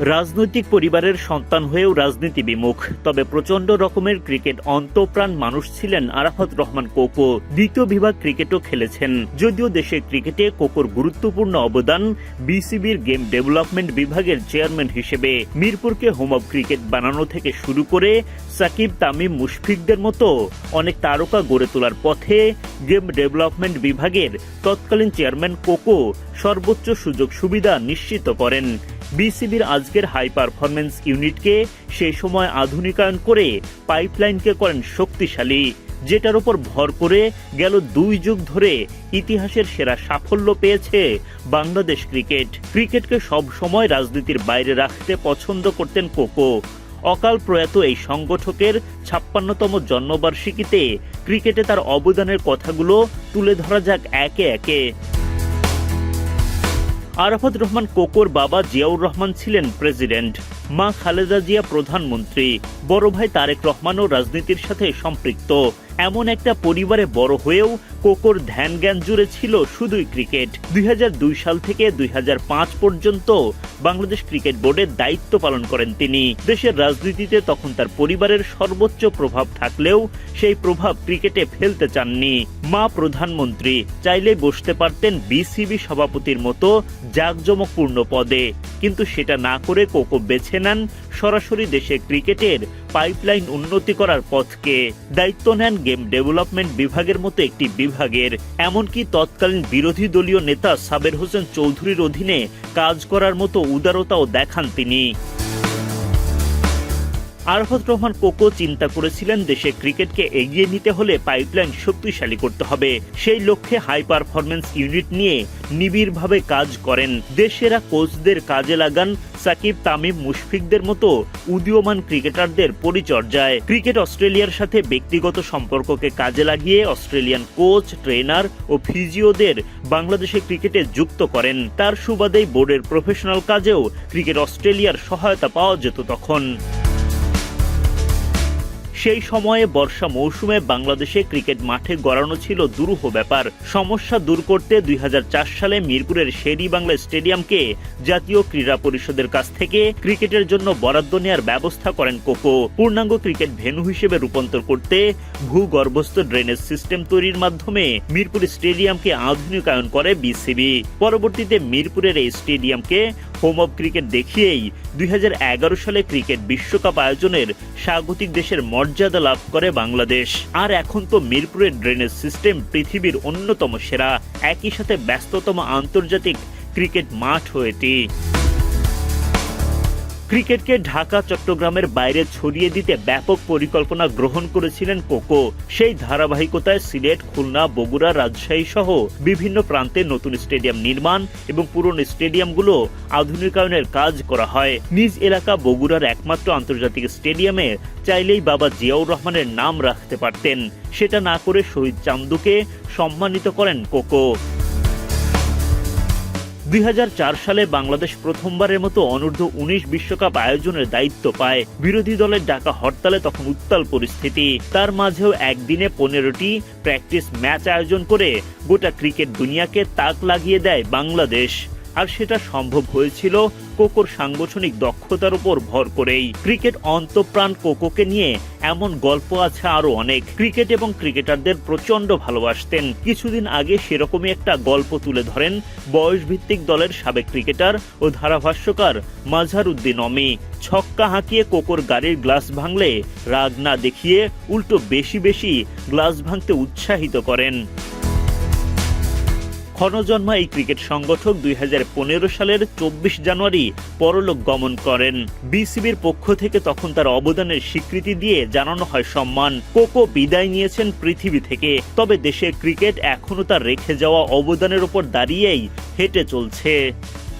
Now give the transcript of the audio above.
রাজনৈতিক পরিবারের সন্তান হয়েও রাজনীতি বিমুখ। তবে প্রচণ্ড রকমের ক্রিকেট অন্তপ্রাণ মানুষ ছিলেন আরাফাত রহমান কোকো। দ্বিতীয় বিভাগ ক্রিকেটও খেলেছেন। যদিও দেশের ক্রিকেটে কোকোর গুরুত্বপূর্ণ অবদান বিসিবির গেম ডেভেলপমেন্ট বিভাগের চেয়ারম্যান হিসেবে। মিরপুরকে হোম অব ক্রিকেট বানানো থেকে শুরু করে সাকিব, তামিম, মুশফিকদের মতো অনেক তারকা গড়ে তোলার পথে গেম ডেভেলপমেন্ট বিভাগের তৎকালীন চেয়ারম্যান কোকো সর্বোচ্চ সুযোগ সুবিধা নিশ্চিত করেন। বিসিবির আজকের হাই পারফরমেন্স ইউনিটকে সেই সময় আধুনিকায়ন করে পাইপলাইনকে করেন শক্তিশালী, যেটার উপর ভর করে গেল দুই যুগ ধরে ইতিহাসের সেরা সাফল্য পেয়েছে বাংলাদেশ ক্রিকেট ক্রিকেটকে সব সময় রাজনীতির বাইরে রাখতে পছন্দ করতেন কোকো অকাল প্রয়াত এই সংগঠকের ছাপ্পান্নতম জন্মবার্ষিকীতে ক্রিকেটে তার অবদানের কথাগুলো তুলে ধরা যাক একে একে। আরাফাত রহমান কোকোর বাবা জিয়াউর রহমান ছিলেন প্রেসিডেন্ট। মা খালেদা জিয়া প্রধানমন্ত্রী। বড় ভাই তারেক রহমানও রাজনীতির সাথে সম্পৃক্ত। এমন একটা পরিবারে বড় হয়েও কোকোর ধ্যান জ্ঞান জুড়ে ছিল শুধুই ক্রিকেট। দুই হাজার দুই সাল থেকে দুই হাজার পাঁচ পর্যন্ত বাংলাদেশ ক্রিকেট বোর্ডের দায়িত্ব পালন করেন তিনি। দেশের রাজনীতিতে তখন তার পরিবারের সর্বোচ্চ প্রভাব থাকলেও সেই প্রভাব ক্রিকেটে ফেলতে চাননি। মা প্রধানমন্ত্রী চাইলে বসতে পারতেন বিসিবি সভাপতির মতো জাঁকজমকপূর্ণ পদে। কিন্তু সেটা না করে কোকো বেছে নেন সরাসরি দেশে ক্রিকেটের পাইপলাইন উন্নতি করার পথকে। দায়িত্ব নেন গেম ডেভেলপমেন্ট বিভাগের মতো একটি বিভাগের, এমনকি তৎকালীন বিরোধী দলীয় নেতা সাবের হোসেন চৌধুরীর অধীনে কাজ করার মতো উদারতাও দেখান তিনি। আরফত রহমান কোকো চিন্তা করেছিলেন দেশে ক্রিকেটকে এগিয়ে নিতে হলে পাইপলাইন শক্তিশালী করতে হবে। সেই লক্ষ্যে হাই পারফরমেন্স ইউনিট নিয়ে নিবিড়ভাবে কাজ করেন। দেশেরা কোচদের কাজে লাগান, সাকিব, তামিম, মুশফিকদের মতো উদীয়মান ক্রিকেটারদের পরিচর্যায়। ক্রিকেট অস্ট্রেলিয়ার সাথে ব্যক্তিগত সম্পর্ককে কাজে লাগিয়ে অস্ট্রেলিয়ান কোচ, ট্রেনার ও ফিজিওদের বাংলাদেশে ক্রিকেটে যুক্ত করেন। তার সুবাদেই বোর্ডের প্রফেশনাল কাজেও ক্রিকেট অস্ট্রেলিয়ার সহায়তা পাওয়া যেত তখন। সেই সময়ে বর্ষা মৌসুমে বাংলাদেশে ক্রিকেট মাঠে গড়ানো ছিল দুরূহ ব্যাপার। সমস্যা দূর করতে দুই সালে মিরপুরের শেরি বাংলা স্টেডিয়ামকে জাতীয় ক্রীড়া পরিষদের কাছ থেকে ক্রিকেটের জন্য বরাদ্দ নেওয়ার ব্যবস্থা করেন কোকো। পূর্ণাঙ্গ ক্রিকেট ভেন্যু হিসেবে রূপান্তর করতে ভূগর্ভস্থ ড্রেনেজ সিস্টেম তৈরির মাধ্যমে মিরপুর স্টেডিয়ামকে আধুনিকায়ন করে বিসিবি। পরবর্তীতে মিরপুরের এই স্টেডিয়ামকে হোম অব ক্রিকেট দেখিয়েই দুই হাজার এগারো সালে ক্রিকেট বিশ্বকাপ আয়োজনের স্বাগতিক দেশের মর্যাদা লাভ করে বাংলাদেশ। আর এখন তো মিরপুরের ড্রেনেজ সিস্টেম পৃথিবীর অন্যতম সেরা, একই সাথে ব্যস্ততম আন্তর্জাতিক ক্রিকেট মাঠ হয়েটি। ক্রিকেটকে ঢাকা, চট্টগ্রামের বাইরে ছড়িয়ে দিতে ব্যাপক পরিকল্পনা গ্রহণ করেছিলেন কোকো। সেই ধারাবাহিকতায় সিলেট, খুলনা, বগুড়া, রাজশাহী সহ বিভিন্ন প্রান্তে নতুন স্টেডিয়াম নির্মাণ এবং পুরনো স্টেডিয়ামগুলো আধুনিকায়নের কাজ করা হয়। নিজ এলাকা বগুড়ার একমাত্র আন্তর্জাতিক স্টেডিয়ামে চাইলেই বাবা জিয়াউর রহমানের নাম রাখতে পারতেন। সেটা না করে শহীদ চান্দুকে সম্মানিত করেন কোকো। দুই হাজার চার সালে বাংলাদেশ প্রথমবারের মতো অনূর্ধ্ব উনিশ বিশ্বকাপ আয়োজনের দায়িত্ব পায়। বিরোধী দলের ডাকা হরতালে তখন উত্তাল পরিস্থিতি। তার মাঝেও একদিনে পনেরোটি প্র্যাকটিস ম্যাচ আয়োজন করে গোটা ক্রিকেট দুনিয়াকে তাক লাগিয়ে দেয় বাংলাদেশ। আর সেটা সম্ভব হয়েছিল কোকোর সাংগঠনিক দক্ষতার উপর ভর করেই। ক্রিকেট অন্তপ্রাণ কোকোকে নিয়ে এমন গল্প আছে আরও অনেক। ক্রিকেট এবং ক্রিকেটারদের প্রচণ্ড ভালোবাসতেন। কিছুদিন আগে সেরকমই একটা গল্প তুলে ধরেন বয়সভিত্তিক দলের সাবেক ক্রিকেটার ও ধারাভাষ্যকার মাঝার উদ্দিন অমি। ছক্কা হাঁকিয়ে কোকোর গাড়ির গ্লাস ভাঙলে রাগ না দেখিয়ে উল্টো বেশি বেশি গ্লাস ভাঙতে উৎসাহিত করেন। ক্ষণজন্মা এই ক্রিকেট সংগঠক দুই হাজার পনেরো সালের চব্বিশ জানুয়ারি পরলোক গমন করেন। বিসিবির পক্ষ থেকে তখন তার অবদানের স্বীকৃতি দিয়ে জানানো হয় সম্মান। কোকো বিদায় নিয়েছেন পৃথিবী থেকে। তবে দেশের ক্রিকেট এখনও তার রেখে যাওয়া অবদানের ওপর দাঁড়িয়েই হেঁটে চলছে।